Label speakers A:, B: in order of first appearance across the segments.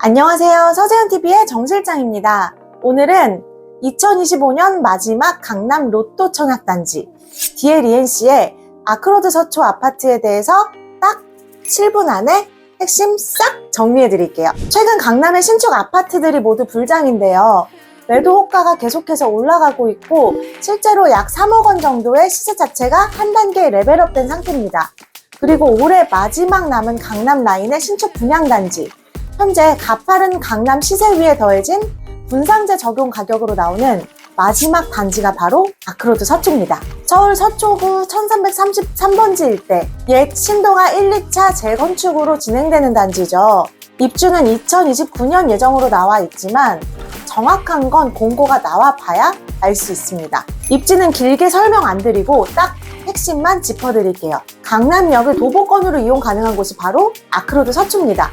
A: 안녕하세요. 서재현TV의 정실장입니다. 오늘은 2025년 마지막 강남 로또 청약단지 DLENC의 아크로드 서초 아파트에 대해서 딱 7분 안에 핵심 싹 정리해 드릴게요. 최근 강남의 신축 아파트들이 모두 불장인데요. 매도 호가가 계속해서 올라가고 있고 실제로 약 3억 원 정도의 시세 자체가 한 단계 레벨업된 상태입니다. 그리고 올해 마지막 남은 강남 라인의 신축 분양단지 현재 가파른 강남 시세 위에 더해진 분상제 적용 가격으로 나오는 마지막 단지가 바로 아크로드 서초입니다. 서울 서초구 1333번지 일대 옛 신동아 1, 2차 재건축으로 진행되는 단지죠. 입주는 2029년 예정으로 나와 있지만 정확한 건 공고가 나와 봐야 알 수 있습니다. 입지는 길게 설명 안 드리고 딱 핵심만 짚어드릴게요. 강남역을 도보권으로 이용 가능한 곳이 바로 아크로드 서초입니다.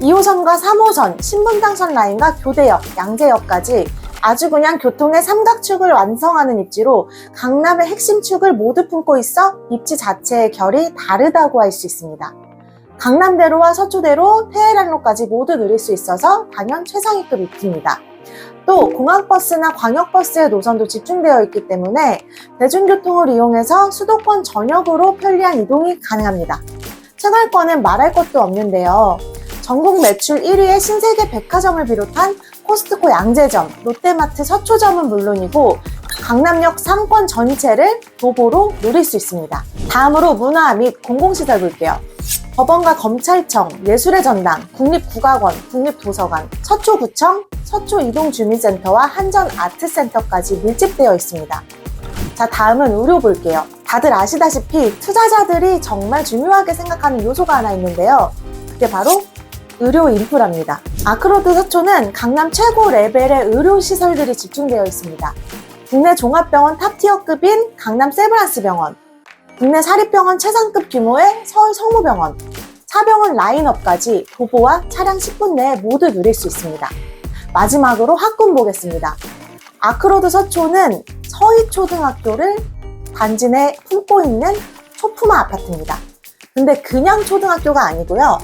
A: 2호선과 3호선, 신분당선 라인과 교대역, 양재역까지 아주 그냥 교통의 삼각축을 완성하는 입지로 강남의 핵심 축을 모두 품고 있어 입지 자체의 결이 다르다고 할 수 있습니다. 강남대로와 서초대로 테헤란로까지 모두 누릴 수 있어서 당연 최상위급 입지입니다. 또 공항버스나 광역버스의 노선도 집중되어 있기 때문에 대중교통을 이용해서 수도권 전역으로 편리한 이동이 가능합니다. 채널권은 말할 것도 없는데요. 전국 매출 1위의 신세계 백화점을 비롯한 코스트코 양재점, 롯데마트 서초점은 물론이고 강남역 상권 전체를 도보로 누릴 수 있습니다. 다음으로 문화 및 공공시설 볼게요. 법원과 검찰청, 예술의 전당, 국립국악원, 국립도서관, 서초구청, 서초이동주민센터와 한전아트센터까지 밀집되어 있습니다. 자, 다음은 의료 볼게요. 다들 아시다시피 투자자들이 정말 중요하게 생각하는 요소가 하나 있는데요. 그게 바로 의료 인프라입니다. 아크로드 서초는 강남 최고 레벨의 의료 시설들이 집중되어 있습니다. 국내 종합병원 탑티어급인 강남 세브란스 병원, 국내 사립병원 최상급 규모의 서울 성모병원, 사병원 라인업까지 도보와 차량 10분 내에 모두 누릴 수 있습니다. 마지막으로 학군 보겠습니다. 아크로드 서초는 서희초등학교를 단지 내 품고 있는 초품화 아파트입니다. 근데 그냥 초등학교가 아니고요.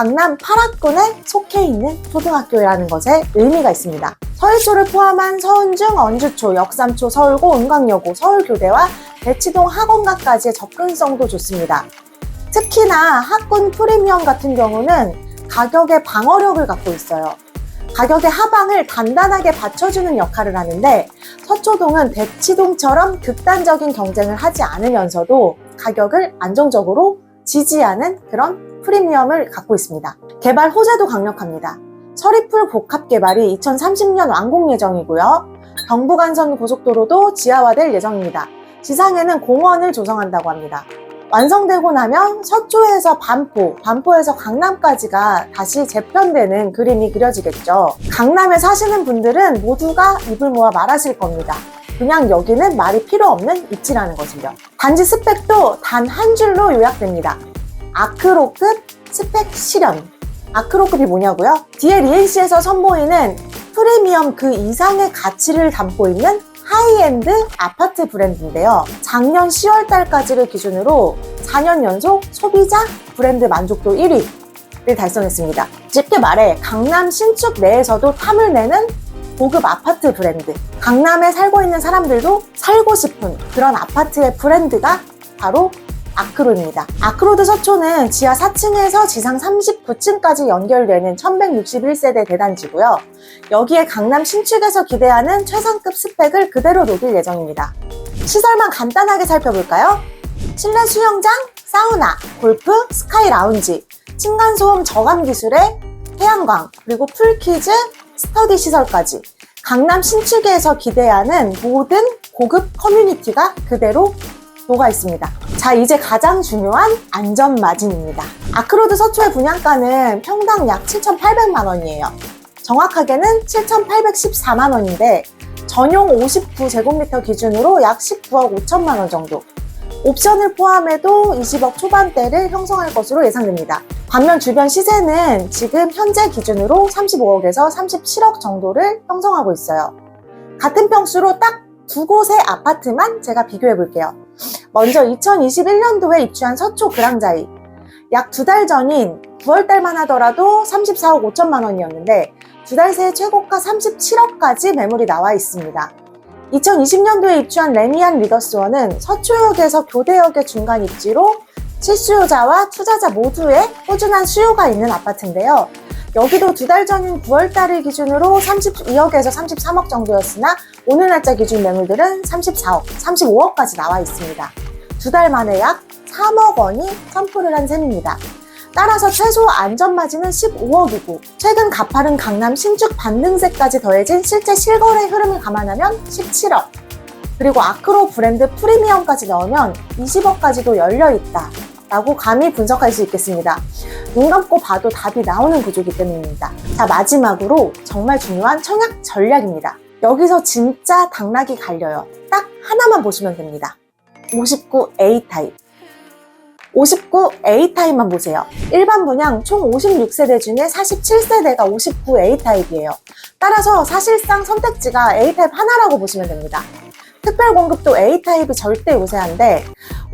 A: 강남 8학군에 속해 있는 초등학교라는 것에 의미가 있습니다. 서희초를 포함한 서운중, 언주초, 역삼초, 서울고, 은광여고, 서울교대와 대치동 학원가까지의 접근성도 좋습니다. 특히나 학군 프리미엄 같은 경우는 가격의 방어력을 갖고 있어요. 가격의 하방을 단단하게 받쳐주는 역할을 하는데 서초동은 대치동처럼 극단적인 경쟁을 하지 않으면서도 가격을 안정적으로 지지하는 그런 프리미엄을 갖고 있습니다. 개발 호재도 강력합니다. 서리풀 복합 개발이 2030년 완공 예정이고요. 경부간선 고속도로도 지하화될 예정입니다. 지상에는 공원을 조성한다고 합니다. 완성되고 나면 서초에서 반포, 반포에서 강남까지가 다시 재편되는 그림이 그려지겠죠. 강남에 사시는 분들은 모두가 입을 모아 말하실 겁니다. 그냥 여기는 말이 필요 없는 입지라는 것을요. 단지 스펙도 단 한 줄로 요약됩니다. 아크로급 스펙 실현. 아크로급이 뭐냐고요? DLENC에서 선보이는 프리미엄 그 이상의 가치를 담고 있는 하이엔드 아파트 브랜드인데요. 작년 10월 달까지를 기준으로 4년 연속 소비자 브랜드 만족도 1위를 달성했습니다. 쉽게 말해 강남 신축 내에서도 탐을 내는 고급 아파트 브랜드. 강남에 살고 있는 사람들도 살고 싶은 그런 아파트의 브랜드가 바로 아크로입니다. 아크로드 서초는 지하 4층에서 지상 39층까지 연결되는 1161세대 대단지고요. 여기에 강남 신축에서 기대하는 최상급 스펙을 그대로 녹일 예정입니다. 시설만 간단하게 살펴볼까요? 실내 수영장, 사우나, 골프, 스카이 라운지, 층간소음 저감 기술의 태양광, 그리고 풀키즈, 스터디 시설까지 강남 신축에서 기대하는 모든 고급 커뮤니티가 그대로 녹아 있습니다. 자, 이제 가장 중요한 안전 마진입니다. 아크로드 서초의 분양가는 평당 약 7,800만 원이에요. 정확하게는 7,814만 원인데 전용 59제곱미터 기준으로 약 19억 5천만 원 정도. 옵션을 포함해도 20억 초반대를 형성할 것으로 예상됩니다. 반면 주변 시세는 지금 현재 기준으로 35억에서 37억 정도를 형성하고 있어요. 같은 평수로 딱 두 곳의 아파트만 제가 비교해 볼게요. 먼저 2021년도에 입주한 서초 그랑자이. 약 두 달 전인 9월달만 하더라도 34억 5천만 원이었는데 두 달 새에 최고가 37억까지 매물이 나와 있습니다. 2020년도에 입주한 레미안 리더스원은 서초역에서 교대역의 중간 입지로 실수요자와 투자자 모두의 꾸준한 수요가 있는 아파트인데요. 여기도 두 달 전인 9월 달을 기준으로 32억에서 33억 정도였으나 오늘 날짜 기준 매물들은 34억, 35억까지 나와 있습니다. 두 달 만에 약 3억 원이 선풀을 한 셈입니다. 따라서 최소 안전마진은 15억이고 최근 가파른 강남 신축 반등세까지 더해진 실제 실거래 흐름을 감안하면 17억 그리고 아크로 브랜드 프리미엄까지 넣으면 20억까지도 열려있다 라고 감히 분석할 수 있겠습니다. 눈 감고 봐도 답이 나오는 구조이기 때문입니다. 자 마지막으로 정말 중요한 청약 전략입니다. 여기서 진짜 당락이 갈려요. 딱 하나만 보시면 됩니다. 59A 타입 59A 타입만 보세요. 일반 분양 총 56세대 중에 47세대가 59A 타입이에요. 따라서 사실상 선택지가 A 타입 하나라고 보시면 됩니다. 특별 공급도 A 타입이 절대 우세한데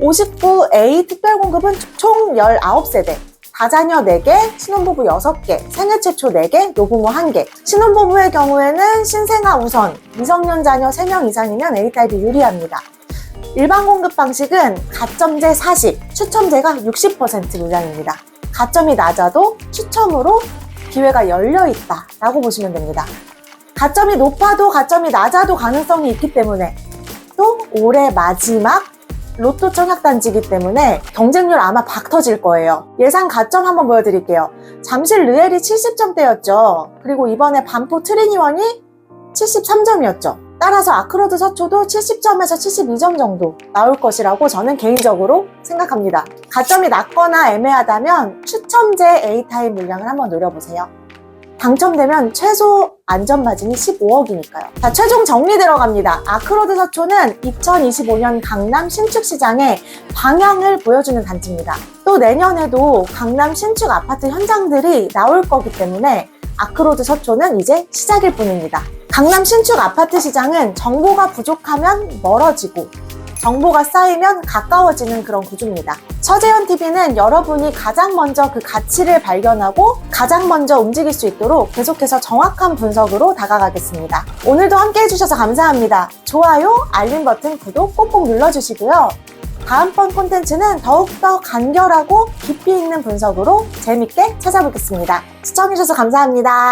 A: 59A 특별 공급은 총 19세대. 다자녀 4개, 신혼부부 6개, 생애 최초 4개, 노부모 1개. 신혼부부의 경우에는 신생아 우선, 미성년 자녀 3명 이상이면 A타입이 유리합니다. 일반 공급 방식은 가점제 40, 추첨제가 60% 물량입니다. 가점이 낮아도 추첨으로 기회가 열려 있다 라고 보시면 됩니다. 가점이 높아도 가점이 낮아도 가능성이 있기 때문에 또 올해 마지막 로또 청약단지이기 때문에 경쟁률 아마 박 터질 거예요. 예상 가점 한번 보여드릴게요. 잠실 르엘이 70점대였죠. 그리고 이번에 반포 트리니원이 73점이었죠. 따라서 아크로드 서초도 70점에서 72점 정도 나올 것이라고 저는 개인적으로 생각합니다. 가점이 낮거나 애매하다면 추첨제 A타입 물량을 한번 노려보세요. 당첨되면 최소 안전마진이 15억이니까요. 자, 최종 정리 들어갑니다. 아크로드 서초는 2025년 강남 신축시장의 방향을 보여주는 단지입니다. 또 내년에도 강남 신축 아파트 현장들이 나올 거기 때문에 아크로드 서초는 이제 시작일 뿐입니다. 강남 신축 아파트 시장은 정보가 부족하면 멀어지고 정보가 쌓이면 가까워지는 그런 구조입니다. 서재현 TV는 여러분이 가장 먼저 그 가치를 발견하고 가장 먼저 움직일 수 있도록 계속해서 정확한 분석으로 다가가겠습니다. 오늘도 함께 해주셔서 감사합니다. 좋아요, 알림 버튼, 구독 꼭꼭 눌러주시고요. 다음번 콘텐츠는 더욱더 간결하고 깊이 있는 분석으로 재밌게 찾아보겠습니다. 시청해주셔서 감사합니다.